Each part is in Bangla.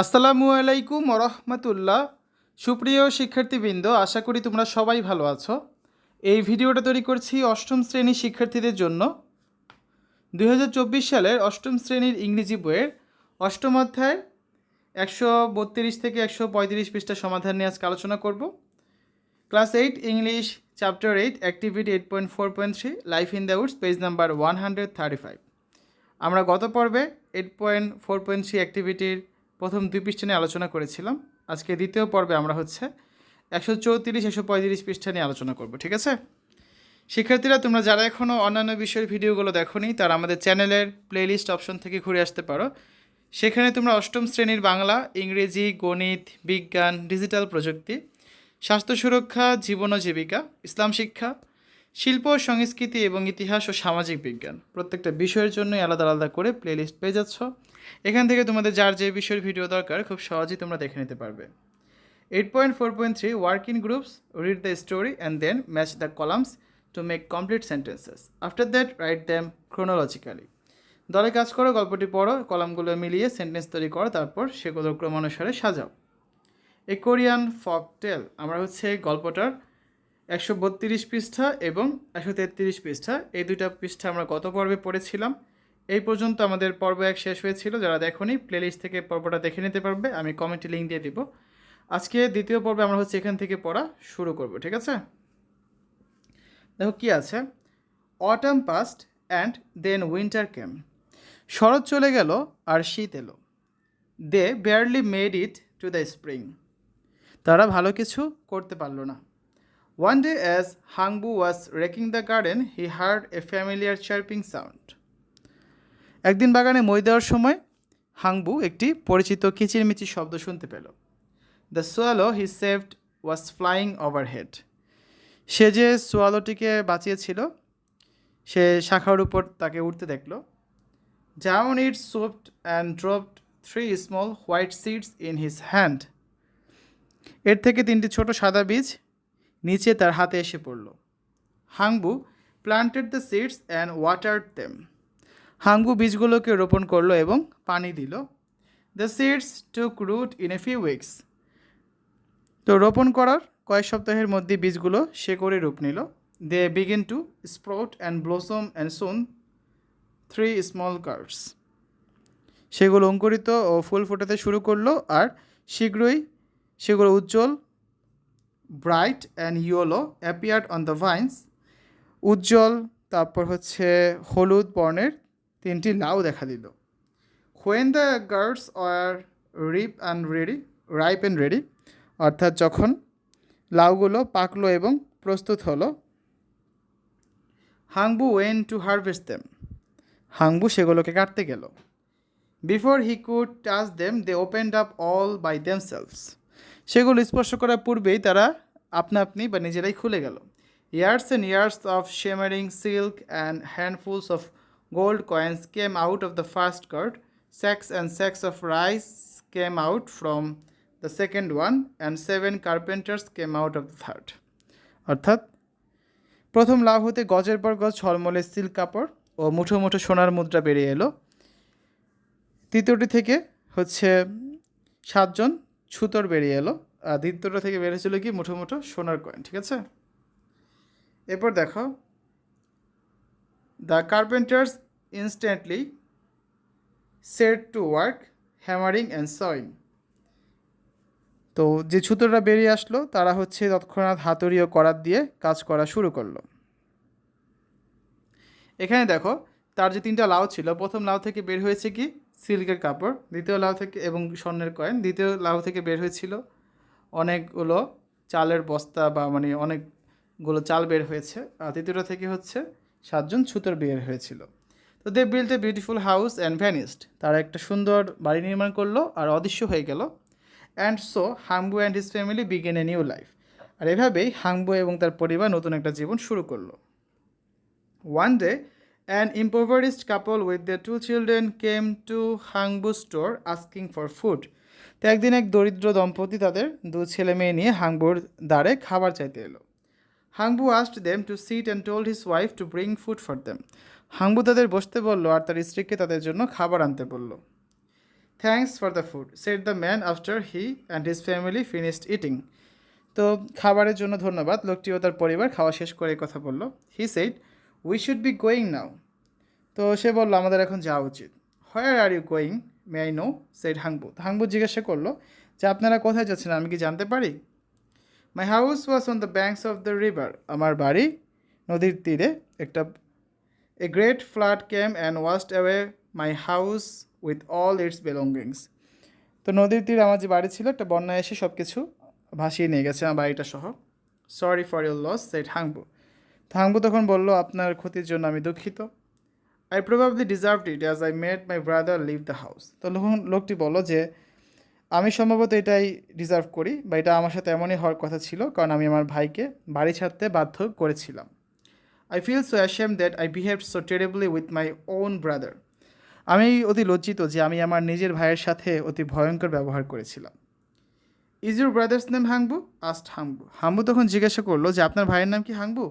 আসসালামু আলাইকুম রহমতুল্লাহ। সুপ্রিয় শিক্ষার্থীবৃন্দ, আশা করি তোমরা সবাই ভালো আছো। এই ভিডিওটা তৈরি করছি অষ্টম শ্রেণির শিক্ষার্থীদের জন্য। দু হাজার চব্বিশ সালের অষ্টম শ্রেণির ইংরেজি বইয়ের অষ্টম অধ্যায় একশো বত্রিশ থেকে একশো পঁয়ত্রিশ পৃষ্ঠা সমাধান নিয়ে আজকে আলোচনা করব। Class eight, English, chapter eight, activity eight point four point three, life in the woods, page number one hundred thirty five. আমরা গত পর্বে eight point four point three অ্যাক্টিভিটির প্রথম দুই পৃষ্ঠা নিয়ে আলোচনা করেছিলাম। আজকে দ্বিতীয় পর্বে আমরা হচ্ছে একশো চৌত্রিশ, একশো পঁয়ত্রিশ পৃষ্ঠা নিয়ে আলোচনা করব, ঠিক আছে? শিক্ষার্থীরা, তোমরা যারা এখনও অন্যান্য বিষয়ের ভিডিওগুলো দেখোনি, তারা আমাদের চ্যানেলের প্লেলিস্ট অপশন থেকে ঘুরে আসতে পারো। সেখানে তোমরা অষ্টম শ্রেণির বাংলা, ইংরেজি, গণিত, বিজ্ঞান, ডিজিটাল প্রযুক্তি, স্বাস্থ্য সুরক্ষা, জীবন ও জীবিকা, ইসলাম শিক্ষা, শিল্প সংস্কৃতি এবং ইতিহাস ও সামাজিক বিজ্ঞান। প্রত্যেকটা বিষয়ের জন্যই আলাদা আলাদা করে প্লেলিস্ট পেয়ে যাচ্ছ। এখান থেকে তোমাদের যার যে বিষয়ের ভিডিও দরকার, খুব সহজেই তোমরা দেখে নিতে পারবে। Eight point four point three work in groups read the story and then match the columns to make complete sentences after that write them chronologically দলে কাজ করো, গল্পটি পড়ো, কলামগুলো মিলিয়ে সেন্টেন্স তৈরি করো, তারপর সেগুলো ক্রমানুসারে সাজাও। এ কোরিয়ান ফক টেল আমরা হচ্ছে গল্পটার একশো বত্রিশ পৃষ্ঠা এবং একশো তেত্রিশ পৃষ্ঠা। এই দুইটা পৃষ্ঠা আমরা গত পর্বে পড়েছিলাম। এই পর্যন্ত আমাদের পর্ব এক শেষ হয়েছিল। যারা দেখোনি প্লেলিস্ট থেকে পর্বটা দেখে নিতে পারবে। আমি কমেন্টে লিঙ্ক দিয়ে দিব। আজকে দ্বিতীয় পর্বে আমরা হচ্ছে এখান থেকে পড়া শুরু করব, ঠিক আছে? দেখো কি আছে? Autumn passed and then winter came শরৎ চলে গেল আর শীত এলো। They barely made it to the spring তারা ভালো কিছু করতে পারল না। One day as Hungbu was raking the garden he heard a familiar chirping sound একদিন বাগানে মই দেওয়ার সময় হাংবু একটি পরিচিত কিচিরমিচির শব্দ শুনতে পেল। The swallow he saved was flying overhead সে যে সোয়ালোটিকে বাঁচিয়েছিল, সে শাখার উপর তাকে উঠতে দেখল। Down it swooped and dropped three small white seeds in his hand এর থেকে তিনটি ছোট সাদা বীজ নিচে তার হাতে এসে পড়ল। Hungbu planted the seeds and watered them Hungbu বীজগুলোকে রোপণ করল এবং পানি দিল। The seeds took root in a few weeks তো রোপণ করার কয়েক সপ্তাহের মধ্যে বীজগুলো শেকড়ে রূপ নিল। They begin to sprout and blossom and soon three small gourds সেগুলো অঙ্কুরিত ও ফুল ফোটাতে শুরু করল আর শীঘ্রই সেগুলো উজ্জ্বল bright and yellow appeared on the vines উজ্জ্বল, তারপর হচ্ছে হলুদ বর্ণের তিনটি লাউ দেখা দিল। When the gourds are ripe and ready ripe and ready অর্থাৎ যখন লাউগুলো পাকলো এবং প্রস্তুত হলো, Hungbu went to harvest them Hungbu সেগুলোকে কাটতে গেল। Before he could touch them they opened up all by themselves সেগুলো স্পর্শ করার পূর্বেই তারা আপনা আপনি বা নিজেরাই খুলে গেল। Years and years of shimmering silk and handfuls of gold coins came out of the first gourd sacks and sacks of rice came out from the second one and seven carpenters came out of the third অর্থাৎ, প্রথম লাভ হতে গজের পর গজ ছলমলে সিল্ক কাপড় ও মুঠো মুঠো সোনার মুদ্রা বেরিয়ে এলো। তৃতীয়টি থেকে হচ্ছে সাতজন ছুতর বেরিয়ে এলো। আর দ্বিতীয়টা থেকে বেরিয়েছিল কি? মুঠো মুঠো সোনার কয়েন ঠিক আছে? এরপর দেখো the carpenters instantly set to work hammering and sawing তো যে ছুতোরা বেরিয়ে আসলো, তারা হচ্ছে তৎক্ষণাৎ হাতুড়ি ও করাত দিয়ে কাজ করা শুরু করল। এখানে দেখো, তার যে তিনটা লাউ ছিল, প্রথম লাউ থেকে বের হয়েছে কি? সিল্কের কাপড়, দ্বিতীয় লাউ থেকে এবং স্বর্ণের কয়েন। দ্বিতীয় লাউ থেকে বের হয়েছিল অনেকগুলো চালের বস্তা বা মানে অনেকগুলো চাল বের হয়েছে। আর তৃতীয়টা থেকে হচ্ছে সাতজন ছুতোর বের হয়েছিল। তো they built a beautiful house and vanished তারা একটা সুন্দর বাড়ি নির্মাণ করল আর অদৃশ্য হয়ে গেল। And so Hungbu and his family began a new life আর এভাবেই হাংবু এবং তার পরিবার নতুন একটা জীবন শুরু করল। One day an impoverished couple with their two children came to Hungbu store asking for food তো একদিন এক দরিদ্র দম্পতি তাদের দু ছেলে মেয়ে নিয়ে হাংবুর দ্বারে খাবার চাইতে এলো। Hungbu asked them to sit and told his wife to bring food for them Hungbu তাদের বসতে বলল আর তার স্ত্রীকে তাদের জন্য খাবার আনতে বলল। Thanks for the food said the man after he and his family finished eating তো খাবারের জন্য ধন্যবাদ, লোকটি ও তার পরিবার খাওয়া শেষ করে কথা বলল। He said we should be going now তো সে বলল, আমাদের এখন যাওয়া উচিত। Where are you going may I know said Heungbu. Heungbu জিজ্ঞাসা করল, যে আপনারা কোথায় যাচ্ছেন, আমি কি জানতে পারি? My house was on the banks of the river আমার বাড়ি নদীর তীরে, একটা a great flood came and washed away my house with all its belongings তো নদীর তীরে আমার যে বাড়ি ছিল, একটা বন্যা এসে সব কিছু ভাসিয়ে নিয়ে গেছে আমার বাড়িটা সহ। Sorry for your loss said Heungbu তো হাংবু তখন বলল, আপনার ক্ষতির জন্য আমি দুঃখিত। I probably deserved it as I made my brother leave the house তো লোক- লোকটি বলল যে, আমি সম্ভবত এটাই ডিজার্ভ করি বা এটা আমার সাথে এমনই হওয়ার কথা ছিল, কারণ আমি আমার ভাইকে বাড়ি ছাড়তে বাধ্য করেছিলাম। I feel so ashamed that I behave so terribly with my own brother আমি অতি লজ্জিত যে আমি আমার নিজের ভাইয়ের সাথে অতি ভয়ঙ্কর ব্যবহার করেছিলাম। Is your brother's name Hangbu asked Hangbu Hambu তখন জিজ্ঞাসা করল যে, আপনার ভাইয়ের নাম কি Heungbu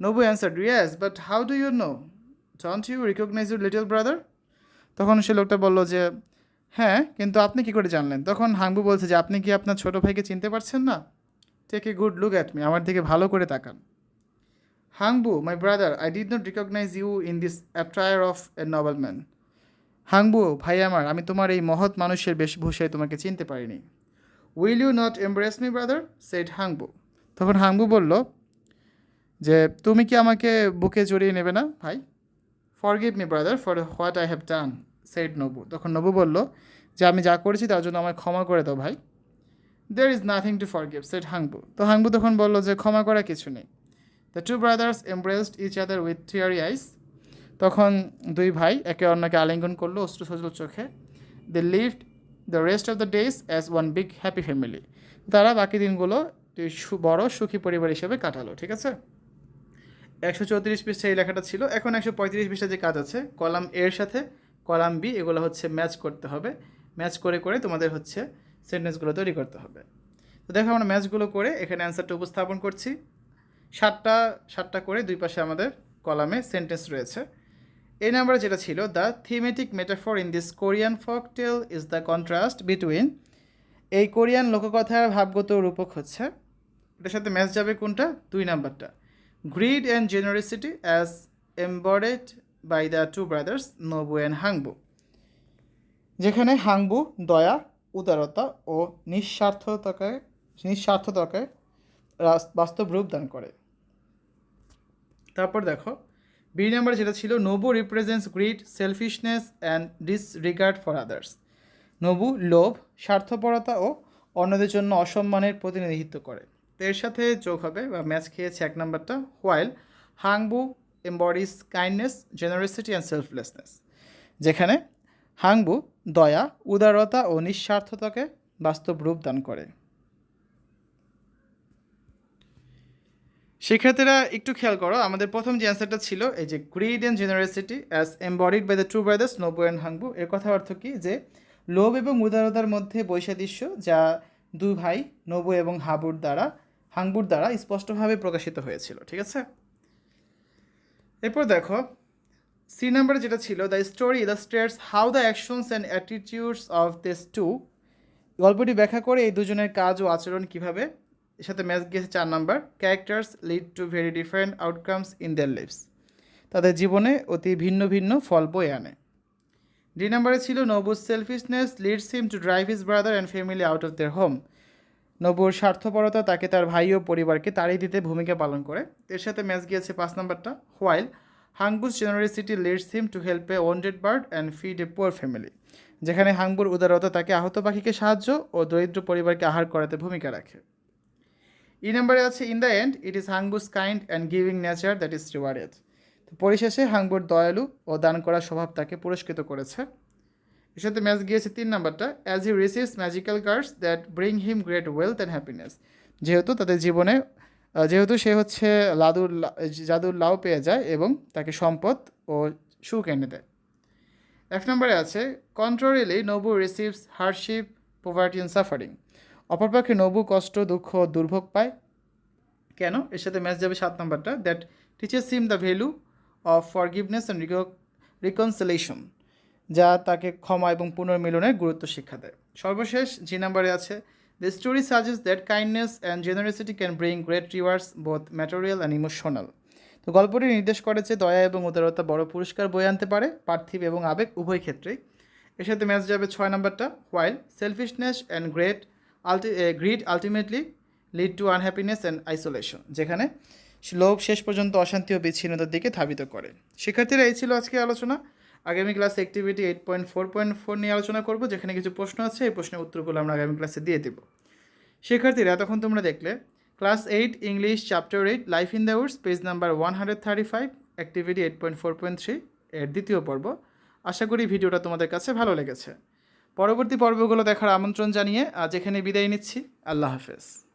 Nolbu answer yes but how do you know don't you recognise your little brother তখন সে লোকটা বলল যে হ্যাঁ কিন্তু আপনি কি করে জানলেন? তখন হাংবু বলছে যে, আপনি কি আপনার ছোটো ভাইকে চিনতে পারছেন না? Take a good look at me আমার দিকে ভালো করে তাকান। Heungbu my brother I did not recognise you in this attire of a man Heungbu ভাই আমার, আমি তোমার এই মহৎ মানুষের বেশভূষায় তোমাকে চিনতে পারিনি। Will you not embrace me brother said Heungbu তখন হাংবু বলল, যে তুমি কি আমাকে বুকে জড়িয়ে নেবে না, ভাই? Forgive me brother for what I have done said Nolbu তখন নবু বলল, যে আমি যা করেছি তার জন্য আমায় ক্ষমা করে দাও, ভাই। There is nothing to forgive said হাংবু তো হাংবু তখন বলল, যে ক্ষমা করা কিছু নেই। The two brothers embraced each other with teary eyes তখন দুই ভাই একে অন্যকে আলিঙ্গন করল অশ্রু সজল চোখে। They lived the rest of the days as one big happy family তারা বাকি দিনগুলো বড় সুখী পরিবার হিসেবে কাটালো, ঠিক আছে? একশো চৌত্রিশ পৃষ্ঠা এই লেখাটা ছিল। এখন একশো পঁয়ত্রিশ পৃষ্ঠা যে কাজ আছে, কলাম এর সাথে কলাম বি এগুলো হচ্ছে ম্যাচ করতে হবে। ম্যাচ করে করে তোমাদের হচ্ছে সেন্টেন্সগুলো তৈরি করতে হবে। তো দেখো আমরা ম্যাচগুলো করে এখানে অ্যান্সারটা উপস্থাপন করছি। সাতটা সাতটা করে দুই পাশে আমাদের কলামে সেন্টেন্স রয়েছে। এই নাম্বারে যেটা ছিল the thematic metaphor in this Korean folk tale is the contrast between এই কোরিয়ান লোককথার ভাবগত রূপক হচ্ছে, এটার সাথে ম্যাচ যাবে কোনটা? দুই নাম্বারটা greed and generosity as embodied by the two brothers Nolbu and Heungbu যেখানে হাংবু দয়া, উদারতা ও নিঃস্বার্থতাকে নিঃস্বার্থতাকে বাস্তব রূপ দান করে। তারপর দেখো বি নাম্বার যেটা ছিল, Nolbu represents greed selfishness and disregard for others Nolbu লোভ, স্বার্থপরতা ও অন্যদের জন্য অসম্মানের প্রতিনিধিত্ব করে। এর সাথে যোগ হবে, বা ম্যাচ খেয়েছে এক নাম্বারটা while Heungbu embodies kindness generosity and selflessness যেখানে হাংবু দয়া, উদারতা ও নিঃস্বার্থতাকে বাস্তব রূপ দান করে। শিক্ষার্থীরা একটু খেয়াল করো, আমাদের প্রথম যে অ্যান্সারটা ছিল, এই যে greed and generosity as embodied by the true brothers Nolbu and Heungbu এর কথা অর্থ কি? যে লোভ এবং উদারতার মধ্যে বৈসাদৃশ্য যা দুই ভাই নবু এবং হাবুর দ্বারা হাংবুর দ্বারা স্পষ্টভাবে প্রকাশিত হয়েছিল, ঠিক আছে? এরপর দেখো সি নাম্বার যেটা ছিল the story illustrates how the actions and attitudes of this two গল্পটি ব্যাখ্যা করে এই দুজনের কাজ ও আচরণ কীভাবে এর সাথে ম্যাচ গিয়েছে চার number. Characters lead to very different outcomes in their lives তাদের জীবনে অতি ভিন্ন ভিন্ন ফল বয়ে আনে। ডি নাম্বারে ছিল নবুর selfishness leads him to drive his brother and family out of their home নবুর স্বার্থপরতা তাকে তার ভাই ও পরিবারকে তাড়িয়ে দিতে ভূমিকা পালন করে। এর সাথে ম্যাচ গিয়েছে পাঁচ নাম্বারটা while Heungbu's generosity leads him to help a wounded bird and feed a poor family যেখানে হাংবুর উদারতা তাকে আহত পাখিকে সাহায্য ও দরিদ্র পরিবারকে আহার করাতে ভূমিকা রাখে। ই নাম্বারে আছে in the end it is Heungbu's kind and giving nature that is rewarded তো পরিশেষে হাংবুর দয়ালু ও দান করার স্বভাব তাকে পুরস্কৃত করেছে। এর সাথে ম্যাচ গিয়েছে তিন নাম্বারটা। As he receives magical cards that bring him great wealth and happiness যেহেতু তাদের জীবনে যেহেতু সে হচ্ছে লাদুর জাদুর লাউ পেয়ে যায় এবং তাকে সম্পদ ও সুখ এনে দেয়। এক নম্বরে আছে contrarily Nabu receives hardship poverty and suffering অপরপক্ষে নবু কষ্ট, দুঃখ, দুর্ভোগ পায়। কেন? এর সাথে ম্যাচ যাবে সাত নম্বরটা। That teachers him the value of forgiveness and reconciliation যা তাকে ক্ষমা এবং পুনর্মিলনের গুরুত্ব শিক্ষা দেয়। সর্বশেষ জি নাম্বারে আছে the story suggest that kindness and generosity can bring great rewards both material and emotional তো গল্পটি নির্দেশ করে যে দয়া এবং উদারতা বড় পুরস্কার বয়ে আনতে পারে, পার্থিব এবং আবেগ উভয় ক্ষেত্রেই। এর সাথে ম্যাচ যাবে ছয় নম্বরটা while selfishness and great ulti greed ultimately lead to unhappiness and isolation যেখানে লোভ শেষ পর্যন্ত অশান্তি ও বিচ্ছিন্নতার দিকে ধাবিত করে। শিক্ষার্থীরা, এই ছিল আজকে আলোচনা। আগামী class activity eight point four point four নিয়ে আলোচনা করব, যেখানে কিছু প্রশ্ন আছে, এই প্রশ্নের উত্তরগুলো আমরা আগামী ক্লাসে দিয়ে দেব। শিক্ষার্থীরা, এতক্ষণ তোমরা দেখলে class eight English chapter eight life in the woods page number one hundred thirty five activity eight point four point three এর দ্বিতীয় পর্ব। আশা করি ভিডিওটা তোমাদের কাছে ভালো লেগেছে। পরবর্তী পর্বগুলো দেখার আমন্ত্রণ জানিয়ে আজ এখানে বিদায় নিচ্ছি। আল্লাহ হাফেজ।